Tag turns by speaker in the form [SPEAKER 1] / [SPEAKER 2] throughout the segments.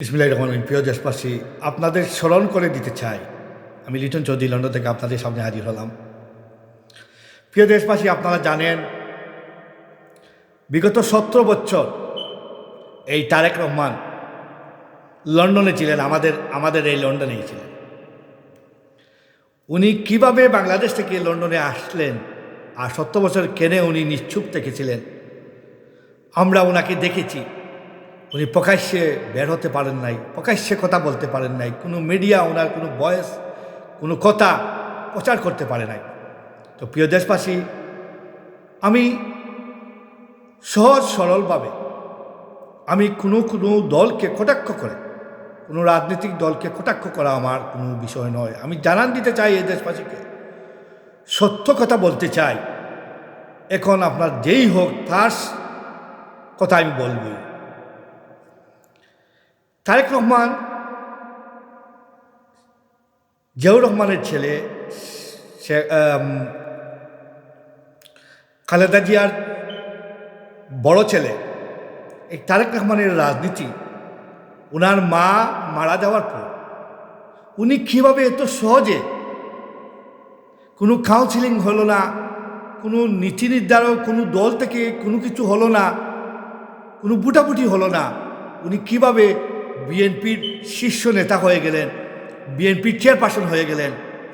[SPEAKER 1] ইসমিল্লাহ রহমান রহিম, প্রিয় দেশবাসী আপনাদের স্মরণ করে দিতে চাই। আমি লিটন চৌধুরী লন্ডন থেকে আপনাদের সামনে হাজির হলাম। প্রিয় দেশবাসী আপনারা জানেন বিগত সতেরো বছর এই তারেক রহমান লন্ডনে ছিলেন আমাদের আমাদের এই লন্ডনেই ছিলেন। উনি কীভাবে বাংলাদেশ থেকে লন্ডনে আসলেন আর সত্তর বছর কেনে উনি নিশ্চুপ থেকেছিলেন আমরা ওনাকে দেখেছি। উনি প্রকাশ্যে বের হতে পারেন নাই, প্রকাশ্যে কথা বলতে পারেন নাই, কোনো মিডিয়া ওনার কোনো বয়স কোনো কথা প্রচার করতে পারে নাই। তো প্রিয় দেশবাসী, আমি সহজ সরলভাবে আমি কোনো কোনো দলকে কটাক্ষ করে, কোনো রাজনৈতিক দলকে কটাক্ষ করা আমার কোনো বিষয় নয়। আমি জানান দিতে চাই এই দেশবাসীকে, সত্য কথা বলতে চাই। এখন আপনার যেই হোক, তার কথা আমি বলবই। তারেক রহমান, জিয়াউর রহমানের ছেলে, সে খালেদা জিয়ার বড় ছেলে, এই তারেক রহমানের রাজনীতি ওনার মা মারা যাওয়ার পর, উনি কীভাবে এত সহজে কোনো কাউন্সিলিং হলো না, কোনো নীতি নির্ধারক কোনো দল থেকে কোনো কিছু হলো না, কোনো বুটাবুটি হলো না, উনি কীভাবে বিএনপির শীর্ষ নেতা হয়ে গেলেন, বিএনপির চেয়ারপারসন হয়ে গেলেন।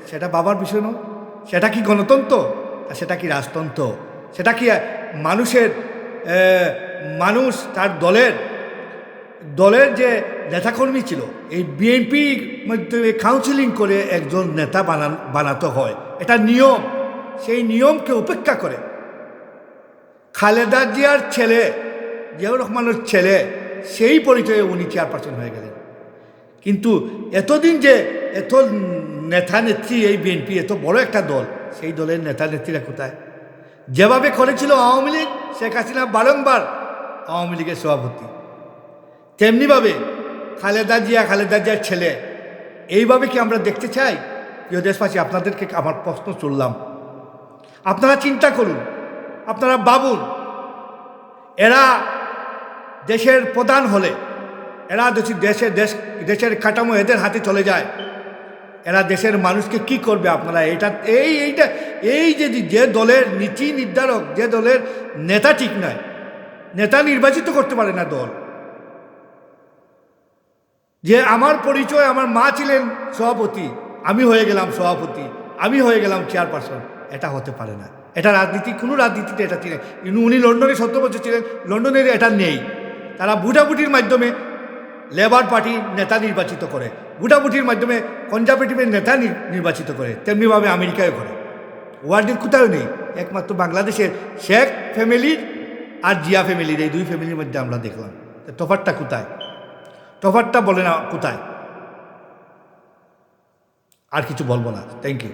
[SPEAKER 1] সেটা বাবার বিষয় নয়। সেটা কি গণতন্ত্র? সেটা কি রাজতন্ত্র? সেটা কি মানুষের মানুষ তার দলের দলের যে নেতাকর্মী ছিল, এই বিএনপির মধ্যে কাউন্সিলিং করে একজন নেতা বানান, বানাতে হয়। এটা নিয়ম। সেই নিয়মকে উপেক্ষা করে। খালেদা জিয়ার ছেলে, জিয়াউর রহমানের ছেলে সেই পরিচয়ে উনি চেয়ারপারসন হয়ে গেলেন। কিন্তু এতদিন যে এত নেতা নেত্রী এই বিএনপি, এত বড় একটা দল, সেই দলের নেতা নেত্রীরা কোথায়? যেভাবে করেছিল আওয়ামী লীগ, শেখ হাসিনা বারংবার আওয়ামী লীগের সভাপতি। তেমনিভাবে খালেদা জিয়া, খালেদা জিয়ার ছেলে, এইভাবে কি আমরা দেখতে চাই? প্রিয় দেশবাসী, আপনাদেরকে আমার প্রশ্ন চললাম। আপনারা চিন্তা করুন, আপনারা বাবুন এরা দেশের প্রধান হলে, এরা দেশের দেশে, দেশ, দেশের কাঠামো এদের হাতে চলে যায়, এরা দেশের মানুষকে কি করবে আপনারা? এটা, এই, এইটা, এই যে যে দলের নীতি নির্ধারক, যে দলের নেতা ঠিক নয়, নেতা নির্বাচিত করতে পারে না দল। যে আমার পরিচয়, আমার মা ছিলেন সভাপতি, আমি হয়ে গেলাম সভাপতি, আমি হয়ে গেলাম চেয়ারপারসন, এটা হতে পারে না। এটা রাজনীতি, কোনো রাজনীতিতে এটা ছিলেন, উনি লন্ডনে সত্য বছর ছিলেন, লন্ডনের এটা নেই। তারা বুটাবুটির মাধ্যমে লেবার পার্টি নেতা নির্বাচিত করে। বুটাবুটির মাধ্যমে কনজারভেটিভের নেতা নির্বাচিত করে। তেমনিভাবে আমেরিকায় করে। ওয়ার্ল্ডের কোথাও নেই। একমাত্র বাংলাদেশের শেখ ফ্যামিলির আর জিয়া ফ্যামিলির, এই দুই ফ্যামিলির মধ্যে আমরা দেখলাম। তফাতটা কোথায়? তফাতটা বলে না কোথায়? আর কিছু বলব না। Thank you